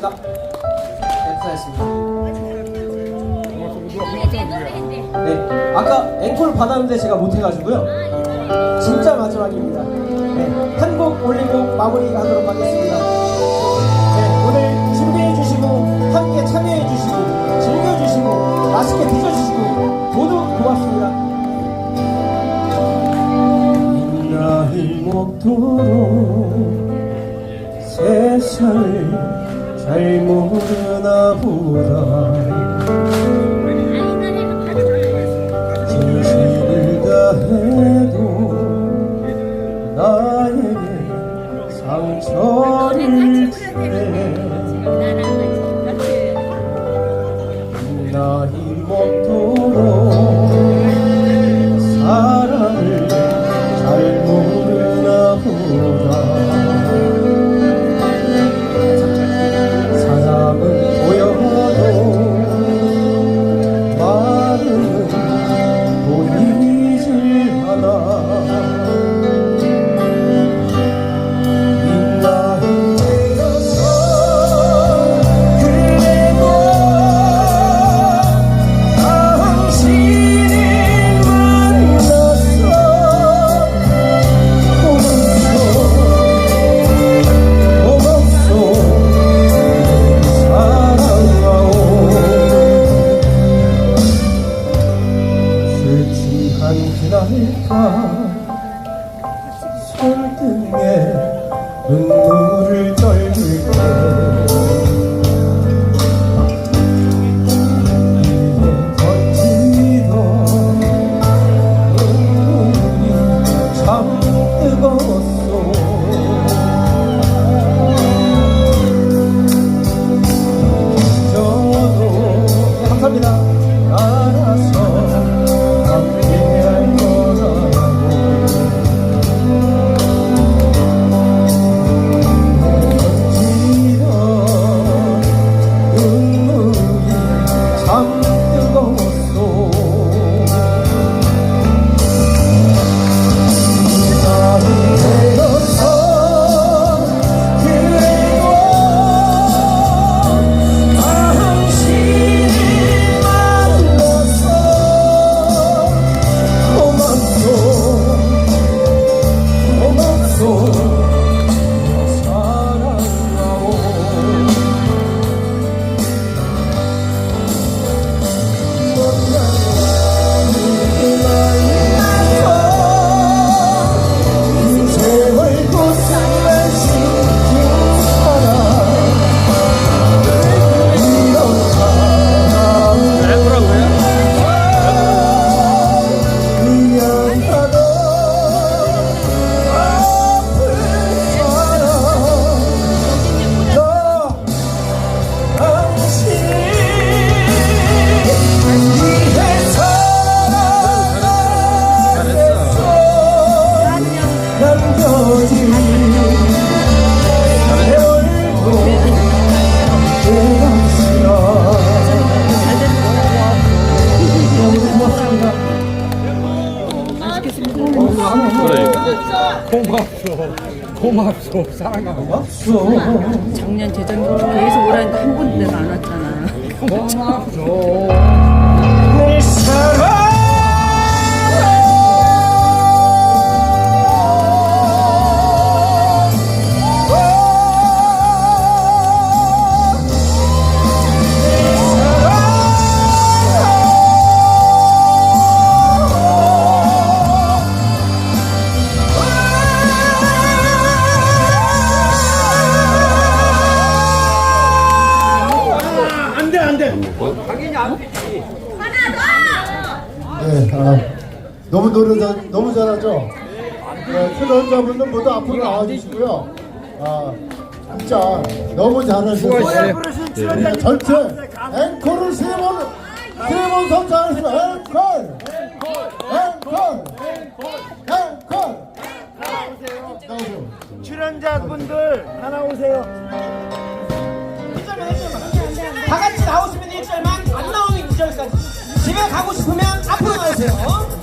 자, 감사했습니다. 네, 아까 앵콜 받았는데 제가 못해가지고요. 진짜 마지막입니다. 네, 한곡 올리고 마무리하도록 하겠습니다. 네, 오늘 준비해주시고 함께 참여해주시고 즐겨주시고 맛있게 드셔주시고 모두 고맙습니다. 나이 먹도록 세상을 잘 모르나 보다 Oh. 작년 재작년 계속 오라니까 한 번도 내가 안 왔잖아. 네, 아, 너무 노래 잘, 너무 잘하죠. 네, 출연자분들 모두 앞으로 나와주시고요. 아, 진짜 너무 잘하셨어요. 네, 전체 앵콜을 세 번, 세번 선창하시면 앵콜, 앵콜, 앵콜. 나오세요. 출연자분들 하나 오세요. 다 같이 나오시면 1절만 안 나오면 2절까지. 집에 가고 싶으면 앞으로 나오세요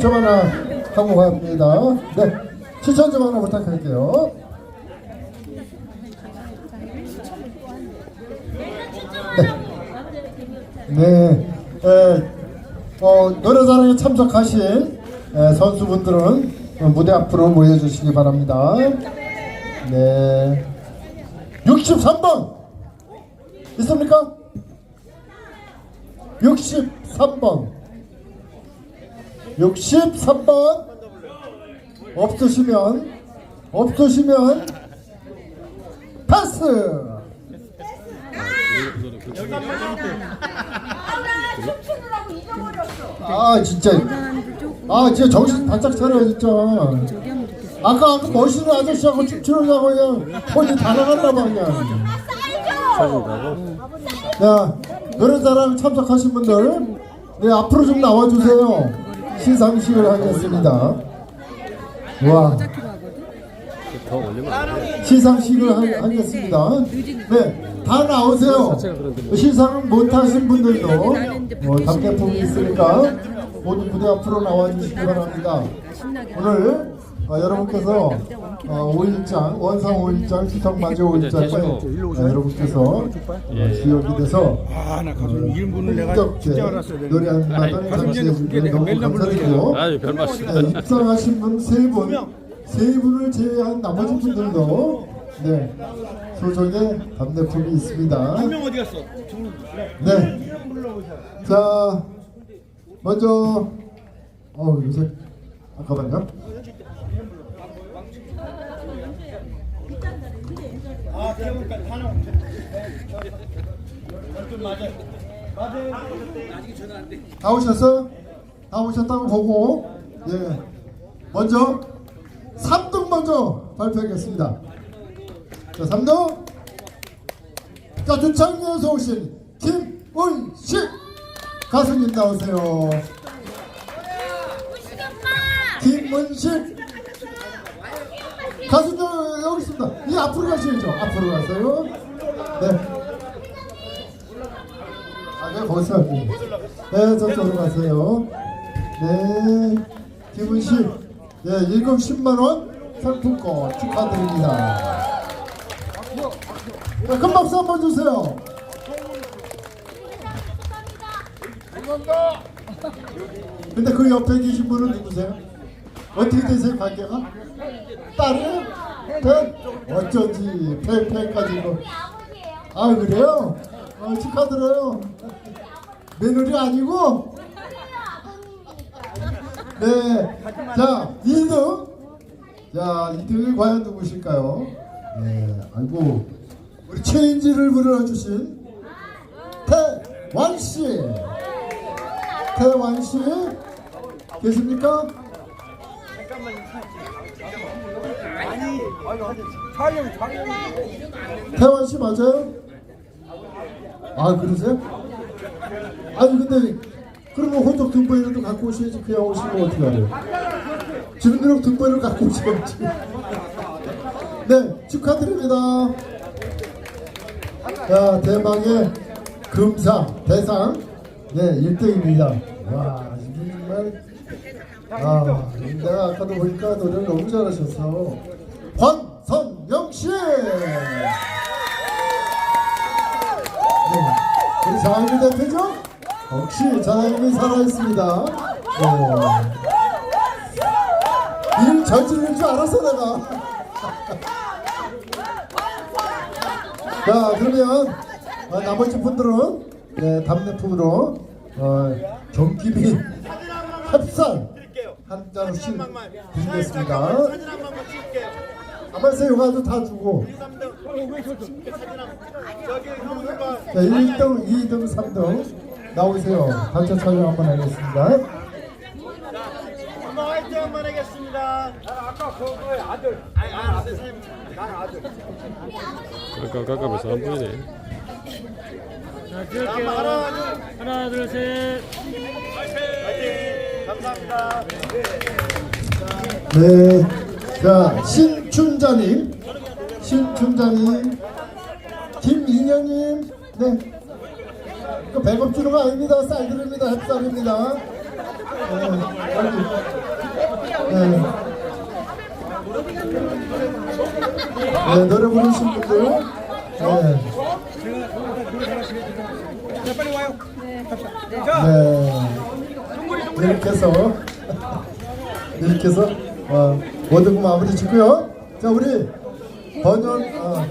추첨 하나 하고 갑니다. 네, 추천 좀 하나 부탁할게요. 네, 네, 어, 노래자랑에 참석하신 에, 선수분들은 어, 무대 앞으로 모여주시기 바랍니다. 네, 63번 있습니까? 63번. 63번 없으시면 없으시면 패스! 아 진짜. 아 진짜 정신 바짝 차려 진짜. 아까 아까 멋있는 아저씨하고 춤추려고 그냥 혼이 다 나갔나 봐 그냥. 야 노래자랑 참석하신 분들 네 앞으로 좀 나와주세요 시상식을 하겠습니다. 와. 시상식을 하, 하겠습니다. 네 다 나오세요. 시상 못하신 분들도. 뭐 답례품이 있으니까 모두 무대 앞으로 나와 주시기 바랍니다. 오늘 어, 여러분께서 어, 5일장 원상 5일장 기턱마저 5일장에 어, 여러분께서 어, 지역이 돼서 아나 가수 이름 부르는 내가 본격제 진짜 알았어야 되는데. 노래 한 마당 장치해 주기에 내가 너무 감사드리고 별 말씀. 네, 입상하신 분 세 분, 세 분을 제외한 나머지 분들도 네 소정의 답례품이 있습니다. 형 어디 갔어? 네. 자, 먼저, 어, 요새, 잠깐만요. 아, 기억을까지 하나. 맞아요. 맞아요. 다 오셨어요? 다 오셨다고 보고, 예. 먼저, 3등 먼저 발표하겠습니다. 자, 3등. 자, 주창리에서 오신 김은식 가수님 나오세요. 김은식 가수님 여기 있습니다. 이 앞으로 가셔야죠. 앞으로 가세요. 네. 아, 네, 거기서 할게요. 네, 저쪽으로 가세요. 네, 김은식, 예, 일금 10만 원 상품권 축하드립니다. 자, 큰 박수 한 번 주세요. 근데 그 옆에 계신 분은 누구세요? 어떻게 되세요 관계가? 딸이요? 팬? 어쩐지 팬 팬까지 이거 아 그래요? 어, 축하드려요 며느리 아니고? 네. 자 2등 자 2등이 과연 누구실까요? 네. 아이고 우리 체인지를 불러주신 태완씨 태완씨 계십니까? 태완 씨 맞아요? 아 그러세요? 아니 근데 그러면 호적 등본이라도 갖고 오셔야지 그냥 오시면 어떻게 하래요? 주민등록 등본을 갖고 오셔야지 네 축하드립니다 자 대망의 금상 대상 네 1등입니다 와 정말 아 내가 아까도 보니까 노래를 너무 잘하셔서 권선영 씨 네, 우리 장학민 대표죠? 역시 장학민 살아있습니다. 네. 일 저지를 줄 알았어 내가. 자 그러면 어, 나머지 분들은 네, 답례품으로 어, 경기비 햅쌀 한 잔씩 드리겠습니다. 한. 아마세 요가도 다 주고 3등. 저기 형수가 자, 1등, 2등, 3등 나오세요. 단체 촬영 한번 하겠습니다. 한번 화이팅 한번 하겠습니다. 아까 그거의 아들. 아니, 아니 아들 선생님. 난 아들. 자, 한번 하나 둘. 하나 둘 셋. 화이팅. 감사합니다. 네. 자, 신춘자님, 신춘자님, 김인영님, 네. 그 배급 주는 거 아닙니다. 쌀 드립니다. 햇살입니다. 네. 네. 네, 노래 부르신 분들. 네. 네. 이렇게 해서 이렇게 해서 어, 모든 거 마무리 짓고요. 자 우리 번연 어,